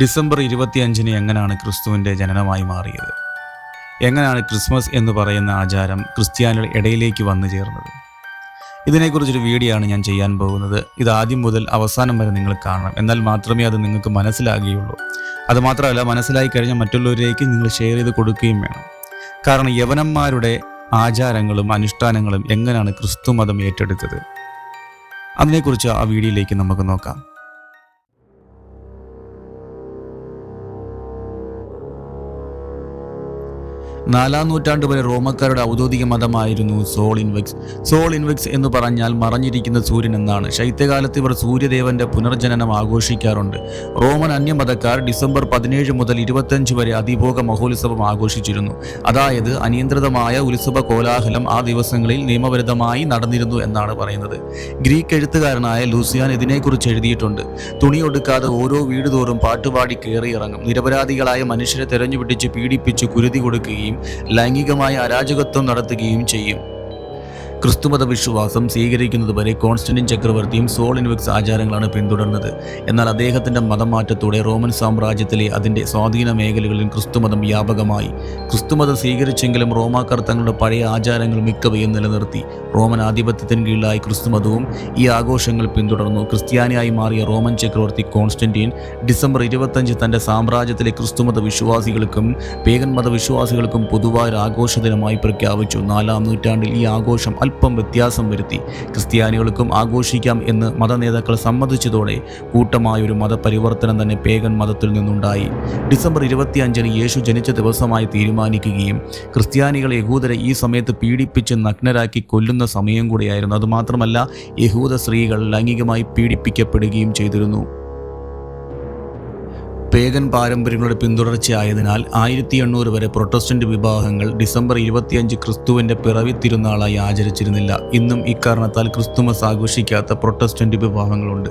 December ഇരുപത്തിയഞ്ചിന് എങ്ങനെയാണ് ക്രിസ്തുവിന്റെ ജനനമായി മാറിയത്? എങ്ങനെയാണ് ക്രിസ്മസ് എന്ന് പറയുന്ന ആചാരം ക്രിസ്ത്യാനികൾ ഇടയിലേക്ക് വന്നു ചേർന്നത്? ഇതിനെക്കുറിച്ചൊരു വീഡിയോ ആണ് ഞാൻ ചെയ്യാൻ പോകുന്നത്. ഇത് ആദ്യം മുതൽ അവസാനം വരെ നിങ്ങൾ കാണണം. എന്നാൽ മാത്രമേ അത് നിങ്ങൾക്ക് മനസ്സിലാകുകയുള്ളൂ. അതുമാത്രമല്ല മനസ്സിലായി കഴിഞ്ഞാൽ മറ്റുള്ളവരിലേക്ക് നിങ്ങൾ ഷെയർ ചെയ്ത് കൊടുക്കുകയും വേണം. കാരണം യവനന്മാരുടെ ആചാരങ്ങളും അനുഷ്ഠാനങ്ങളും എങ്ങനെയാണ് ക്രിസ്തു മതം ഏറ്റെടുത്തത്? അതിനെക്കുറിച്ച് ആ വീഡിയോയിലേക്ക് നമുക്ക് നോക്കാം. നാലാം നൂറ്റാണ്ട് വരെ റോമക്കാരുടെ ഔദ്യോഗിക മതമായിരുന്നു സോൾ ഇൻവെക്സ്. സോൾ ഇൻവെക്സ് എന്ന് പറഞ്ഞാൽ മറഞ്ഞിരിക്കുന്ന സൂര്യൻ എന്നാണ്. ശൈത്യകാലത്ത് ഇവർ സൂര്യദേവന്റെ പുനർജനനം ആഘോഷിക്കാറുണ്ട്. റോമൻ അന്യമതക്കാർ ഡിസംബർ പതിനേഴ് മുതൽ ഇരുപത്തഞ്ച് വരെ അതിഭോഗ മഹോത്സവം ആഘോഷിച്ചിരുന്നു. അതായത് അനിയന്ത്രിതമായ ഉത്സവ കോലാഹലം ആ ദിവസങ്ങളിൽ നിയമവിരുദ്ധമായി നടന്നിരുന്നു എന്നാണ് പറയുന്നത്. ഗ്രീക്ക് എഴുത്തുകാരനായ ലൂസിയാൻ ഇതിനെക്കുറിച്ച് എഴുതിയിട്ടുണ്ട്. തുണിയൊടുക്കാതെ ഓരോ വീട് തോറും പാട്ടുപാടി കയറിയിറങ്ങും നിരപരാധികളായ മനുഷ്യരെ തെരഞ്ഞുപിടിച്ച് പീഡിപ്പിച്ച് കുരുതി കൊടുക്കുകയും ലൈംഗികമായ അരാജകത്വം നടത്തുകയും ചെയ്യും. ക്രിസ്തുമത വിശ്വാസം സ്വീകരിക്കുന്നതുവരെ കോൺസ്റ്റന്റിൻ ചക്രവർത്തിയും സോൾ ഇൻവെക്സ് ആചാരങ്ങളാണ് പിന്തുടർന്നത്. എന്നാൽ അദ്ദേഹത്തിന്റെ മതമാറ്റത്തോടെ റോമൻ സാമ്രാജ്യത്തിലെ അതിന്റെ സ്വാധീന മേഖലകളിൽ ക്രിസ്തുമതം വ്യാപകമായി. ക്രിസ്തുമതം സ്വീകരിച്ചെങ്കിലും റോമാക്കാർ തങ്ങളുടെ പഴയ ആചാരങ്ങൾ മിക്കവയും നിലനിർത്തി. റോമൻ ആധിപത്യത്തിന് കീഴിലായി ക്രിസ്തുമതവും ഈ ആഘോഷങ്ങൾ പിന്തുടർന്നു. ക്രിസ്ത്യാനിയായി മാറിയ റോമൻ ചക്രവർത്തി കോൺസ്റ്റന്റീൻ ഡിസംബർ ഇരുപത്തഞ്ച് തന്റെ സാമ്രാജ്യത്തിലെ ക്രിസ്തുമത വിശ്വാസികൾക്കും പേഗൻ മത വിശ്വാസികൾക്കും പൊതുവായ ആഘോഷ ദിനമായി പ്രഖ്യാപിച്ചു. നാലാം നൂറ്റാണ്ടിൽ ഈ ആഘോഷം അല്പം വ്യത്യാസം വരുത്തി. ക്രിസ്ത്യാനികൾക്കും ആഘോഷിക്കാം എന്ന് മത നേതാക്കൾ സമ്മതിച്ചതോടെ കൂട്ടമായൊരു മതപരിവർത്തനം തന്നെ പേഗൻ മതത്തിൽ നിന്നുണ്ടായി. ഡിസംബർ ഇരുപത്തിയഞ്ചിന് യേശു ജനിച്ച ദിവസമായി തീരുമാനിക്കുകയും ക്രിസ്ത്യാനികൾ യഹൂദരെ ഈ സമയത്ത് പീഡിപ്പിച്ച് നഗ്നരാക്കി കൊല്ലുന്ന സമയം കൂടിയായിരുന്നു. അതുമാത്രമല്ല യഹൂദ സ്ത്രീകൾ ലൈംഗികമായി പീഡിപ്പിക്കപ്പെടുകയും ചെയ്തിരുന്നു. പേഗൻ പാരമ്പര്യങ്ങളുടെ പിന്തുടർച്ചയായതിനാൽ ആയിരത്തി എണ്ണൂറ് വരെ പ്രൊട്ടസ്റ്റന്റ് വിഭാഗങ്ങൾ ഡിസംബർ ഇരുപത്തിയഞ്ച് ക്രിസ്തുവിന്റെ പിറവി തിരുനാളായി ആചരിച്ചിരുന്നില്ല. ഇന്നും ഇക്കാരണത്താൽ ക്രിസ്തുമസ് ആഘോഷിക്കാത്ത പ്രൊട്ടസ്റ്റന്റ് വിഭാഗങ്ങളുണ്ട്.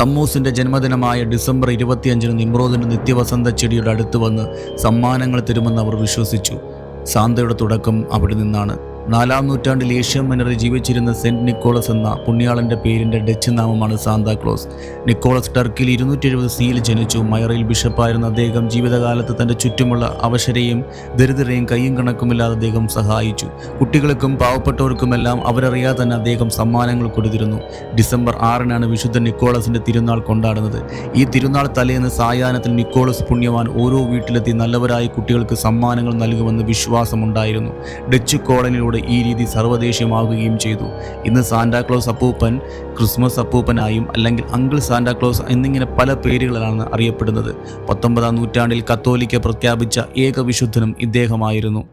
തമ്മൂസിന്റെ ജന്മദിനമായ ഡിസംബർ ഇരുപത്തിയഞ്ചിന് നിമ്രോദിന്റെ നിത്യവസന്ത ചെടിയുടെ അടുത്ത് വന്ന് സമ്മാനങ്ങൾ തരുമെന്ന് അവർ വിശ്വസിച്ചു. സാന്തയുടെ തുടക്കം അവിടെ നിന്നാണ്. നാലാം നൂറ്റാണ്ടിൽ ഏഷ്യ മനറി ജീവിച്ചിരുന്ന സെന്റ് നിക്കോളസ് എന്ന പുണ്യാളന്റെ പേരിന്റെ ഡച്ച് നാമമാണ് സാന്താക്ലോസ് നിക്കോളസ് ടർക്കിൽ ഇരുന്നൂറ്റി എഴുപത് സിയിൽ ജനിച്ചു. മയറയിൽ ബിഷപ്പായിരുന്ന അദ്ദേഹം ജീവിതകാലത്ത് തന്റെ ചുറ്റുമുള്ള അവശരെയും ദരിദ്രരെയും കയ്യും കണക്കുമില്ലാതെ അദ്ദേഹം സഹായിച്ചു. കുട്ടികൾക്കും പാവപ്പെട്ടവർക്കുമെല്ലാം അവരറിയാതെ തന്നെ അദ്ദേഹം സമ്മാനങ്ങൾ കൊടുത്തിരുന്നു. ഡിസംബർ ആറിനാണ് വിശുദ്ധ നിക്കോളസിന്റെ തിരുനാൾ കൊണ്ടാടുന്നത്. ഈ തിരുനാൾ തലേന്ന് സായാഹ്നത്തിൽ നിക്കോളസ് പുണ്യവാൻ ഓരോ വീട്ടിലെത്തി നല്ലവരായ കുട്ടികൾക്ക് സമ്മാനങ്ങൾ നൽകുമെന്ന് വിശ്വാസമുണ്ടായിരുന്നു. ഡച്ച് കോളനിയിലൂടെ ഈ രീതി സർവദേശീയമാവുകയും ചെയ്തു. ഇന്ന് സാന്റാക്ലോസ് അപ്പൂപ്പൻ ക്രിസ്മസ് അപ്പൂപ്പനായും അല്ലെങ്കിൽ അങ്കിൾ സാന്റാക്ലോസ് എന്നിങ്ങനെ പല പേരുകളിലാണ് അറിയപ്പെടുന്നത്. പത്തൊമ്പതാം നൂറ്റാണ്ടിൽ കത്തോലിക്ക പ്രഖ്യാപിച്ച ഏക വിശുദ്ധനും ഇദ്ദേഹമായിരുന്നു.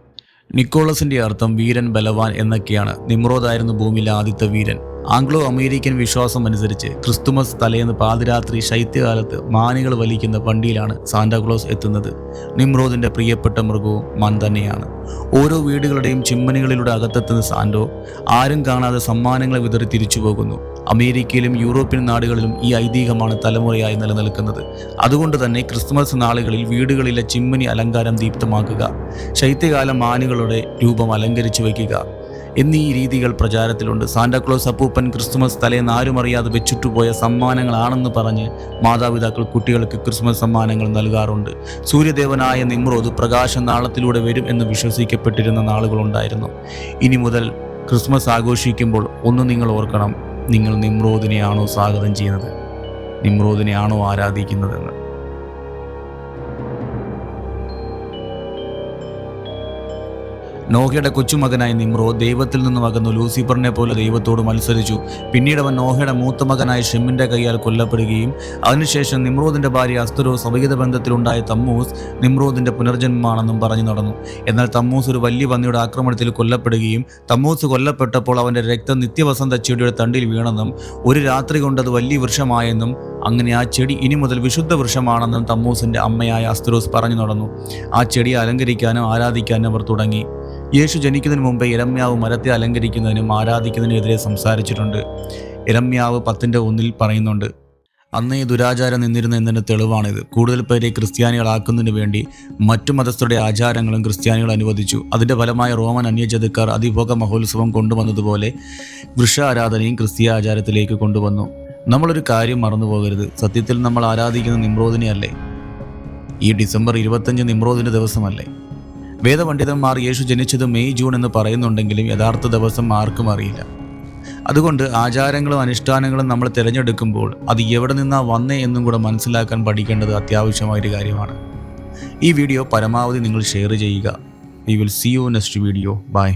നിക്കോളസിന്റെ അർത്ഥം വീരൻ ബലവാൻ എന്നൊക്കെയാണ്. നിമ്രോദായിരുന്നു ഭൂമിയിലെ ആദ്യത്തെ വീരൻ. ആംഗ്ലോ അമേരിക്കൻ വിശ്വാസം അനുസരിച്ച് ക്രിസ്തുമസ് തലേന്ന് പാതിരാത്രി ശൈത്യകാലത്ത് മാനികൾ വലിക്കുന്ന വണ്ടിയിലാണ് സാന്റാക്ലോസ് എത്തുന്നത്. നിമ്രോദിന്റെ പ്രിയപ്പെട്ട മൃഗവും മാൻ തന്നെയാണ്. ഓരോ വീടുകളുടെയും ചിമ്മനികളിലൂടെ അകത്തെത്തുന്ന സാന്റോ ആരും കാണാതെ സമ്മാനങ്ങളെ വിതറി തിരിച്ചു പോകുന്നു. അമേരിക്കയിലും യൂറോപ്യൻ നാടുകളിലും ഈ ഐതിഹ്യമാണ് തലമുറയായി നിലനിൽക്കുന്നത്. അതുകൊണ്ട് തന്നെ ക്രിസ്തുമസ് നാളുകളിൽ വീടുകളിലെ ചിമ്മനി അലങ്കാരം ദീപ്തമാക്കുക ശൈത്യകാല മാനുകളുടെ രൂപം അലങ്കരിച്ചു വയ്ക്കുക എന്നീ രീതികൾ പ്രചാരത്തിലുണ്ട്. സാന്റാക്ലോസ് അപ്പൂപ്പൻ ക്രിസ്മസ് തലേന്ന് ആരും അറിയാതെ വെച്ചിട്ടുപോയ സമ്മാനങ്ങളാണെന്ന് പറഞ്ഞ് മാതാപിതാക്കൾ കുട്ടികൾക്ക് ക്രിസ്മസ് സമ്മാനങ്ങൾ നൽകാറുണ്ട്. സൂര്യദേവനായ നിമ്രോദ് പ്രകാശ നാളത്തിലൂടെ വരും എന്ന് വിശ്വസിക്കപ്പെട്ടിരുന്ന നാളുകളുണ്ടായിരുന്നു. ഇനി മുതൽ ക്രിസ്മസ് ആഘോഷിക്കുമ്പോൾ ഒന്ന് നിങ്ങൾ ഓർക്കണം നിങ്ങൾ നിമ്രോദിനെയാണോ സ്വാഗതം ചെയ്യുന്നത്? നിമ്രോദിനെയാണോ ആരാധിക്കുന്നതെന്ന്. നോഹയുടെ കൊച്ചുമകനായ നിമ്രോ ദൈവത്തിൽ നിന്നും അകന്നു ലൂസിഫറിനെ പോലെ ദൈവത്തോട് മത്സരിച്ചു. പിന്നീട് അവൻ നോഹയുടെ മൂത്ത മകനായ ഷെമ്മിന്റെ കൈയാൽ കൊല്ലപ്പെടുകയും അതിനുശേഷം നിമ്രോദിന്റെ ഭാര്യ അസ്തുരോ സവിഹിത ബന്ധത്തിലുണ്ടായ തമ്മൂസ് നിമ്രോദിന്റെ പുനർജന്മമാണെന്നും പറഞ്ഞു നടന്നു. എന്നാൽ തമ്മൂസ് ഒരു വലിയ പന്നിയുടെ ആക്രമണത്തിൽ കൊല്ലപ്പെടുകയും തമ്മൂസ് കൊല്ലപ്പെട്ടപ്പോൾ അവന്റെ രക്തം നിത്യവസന്ത ചെടിയുടെ തണ്ടിൽ വീണെന്നും ഒരു രാത്രി കൊണ്ടത് വലിയ വൃക്ഷമായെന്നും അങ്ങനെ ആ ചെടി ഇനി മുതൽ വിശുദ്ധ വൃക്ഷമാണെന്നും തമ്മൂസിന്റെ അമ്മയായ അസ്തുരോസ് പറഞ്ഞു നടന്നു. ആ ചെടി അലങ്കരിക്കാനും ആരാധിക്കാനും അവർ തുടങ്ങി. യേശു ജനിക്കുന്നതിന് മുമ്പേ ഇരമ്യാവ് മരത്തെ അലങ്കരിക്കുന്നതിനും ആരാധിക്കുന്നതിനെതിരെ സംസാരിച്ചിട്ടുണ്ട്. ഇരമ്യാവ് പത്തിന്റെ ഒന്നിൽ പറയുന്നുണ്ട് അന്ന് ഈ ദുരാചാരം നിന്നിരുന്ന എന്നതിന്റെ തെളിവാണിത്? കൂടുതൽ പേരെ ക്രിസ്ത്യാനികളാക്കുന്നതിന് വേണ്ടി മറ്റു മതസ്ഥരുടെ ആചാരങ്ങളും ക്രിസ്ത്യാനികൾ അനുവദിച്ചു. അതിന്റെ ഫലമായ റോമൻ അന്യജതുക്കാർ അതിഭോഗ മഹോത്സവം കൊണ്ടുവന്നതുപോലെ വൃക്ഷ ആരാധനയും ക്രിസ്തീയ ആചാരത്തിലേക്ക് കൊണ്ടുവന്നു. നമ്മളൊരു കാര്യം മറന്നു പോകരുത്. സത്യത്തിൽ നമ്മൾ ആരാധിക്കുന്ന നിമ്രോദിനെ അല്ലേ ഈ ഡിസംബർ ഇരുപത്തഞ്ച് നിമ്രോദിന്റെ ദിവസമല്ലേ? വേദപണ്ഡിതന്മാർ യേശു ജനിച്ചത് മെയ് ജൂൺ എന്ന് പറയുന്നുണ്ടെങ്കിലും യഥാർത്ഥ ദിവസം ആർക്കും അറിയില്ല. അതുകൊണ്ട് ആചാരങ്ങളും അനുഷ്ഠാനങ്ങളും നമ്മൾ തിരഞ്ഞെടുക്കുമ്പോൾ അത് എവിടെ നിന്നാ വന്നേ എന്നും കൂടെ മനസ്സിലാക്കാൻ പഠിക്കേണ്ടത് അത്യാവശ്യമായൊരു കാര്യമാണ്. ഈ വീഡിയോ പരമാവധി നിങ്ങൾ ഷെയർ ചെയ്യുക. We will see you next video bye